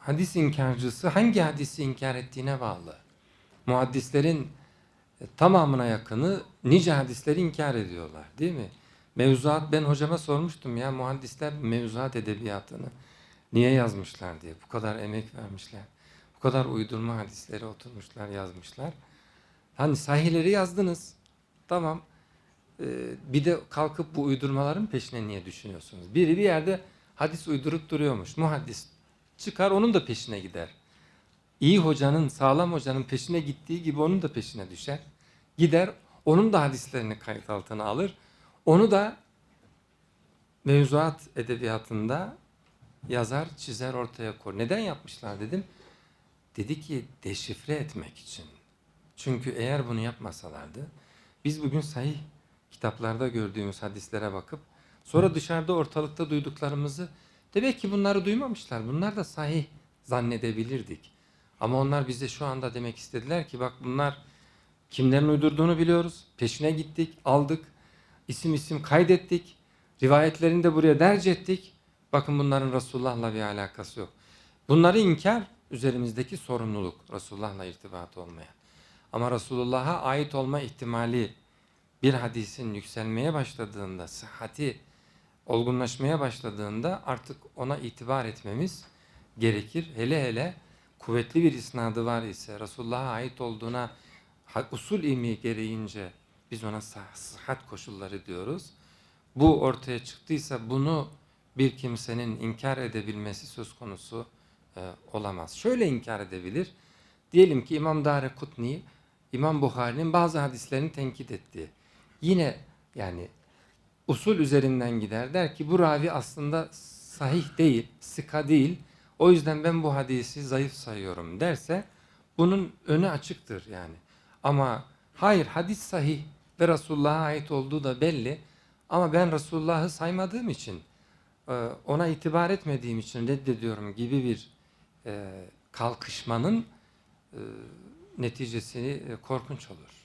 hadis inkarcısı hangi hadisi inkar ettiğine bağlı. Muhaddislerin e, tamamına yakını nice hadisleri inkar ediyorlar değil mi? Mevzuat ben hocama sormuştum ya muhaddisler mevzuat edebiyatını niye yazmışlar diye. Bu kadar emek vermişler. Bu kadar uydurma hadisleri oturmuşlar yazmışlar. Hani sahihleri yazdınız. Tamam. Ee, bir de kalkıp bu uydurmaların peşine niye düşünüyorsunuz? Biri bir yerde hadis uydurup duruyormuş. Muhaddis çıkar onun da peşine gider. İyi hocanın, sağlam hocanın peşine gittiği gibi onun da peşine düşer. Gider, onun da hadislerini kayıt altına alır. Onu da mevzuat edebiyatında yazar, çizer, ortaya koyar. Neden yapmışlar dedim. Dedi ki deşifre etmek için. Çünkü eğer bunu yapmasalardı, biz bugün sahih kitaplarda gördüğümüz hadislere bakıp, sonra dışarıda ortalıkta duyduklarımızı, demek ki bunları duymamışlar, bunlar da sahih zannedebilirdik. Ama onlar bize şu anda demek istediler ki, bak bunlar kimlerin uydurduğunu biliyoruz, peşine gittik, aldık, isim isim kaydettik, rivayetlerini de buraya derc ettik. Bakın bunların Resulullah'la bir alakası yok. Bunları inkar üzerimizdeki sorumluluk Resulullah'la irtibatı olmayan. Ama Resulullah'a ait olma ihtimali bir hadisin yükselmeye başladığında, sıhhati olgunlaşmaya başladığında artık ona itibar etmemiz gerekir. Hele hele kuvvetli bir isnadı var ise Resulullah'a ait olduğuna usul ilmi gereğince biz ona sıhhat koşulları diyoruz. Bu ortaya çıktıysa bunu bir kimsenin inkar edebilmesi söz konusu e, olamaz. Şöyle inkar edebilir. Diyelim ki İmam Darekutni İmam Bukhari'nin bazı hadislerini tenkit etti. Yine yani usul üzerinden gider der ki bu ravi aslında sahih değil, sıka değil. O yüzden ben bu hadisi zayıf sayıyorum derse bunun önü açıktır yani. Ama hayır hadis sahih ve Resulullah'a ait olduğu da belli. Ama ben Resulullah'ı saymadığım için e, ona itibar etmediğim için reddediyorum gibi bir e, kalkışmanın e, neticesi e, korkunç olur.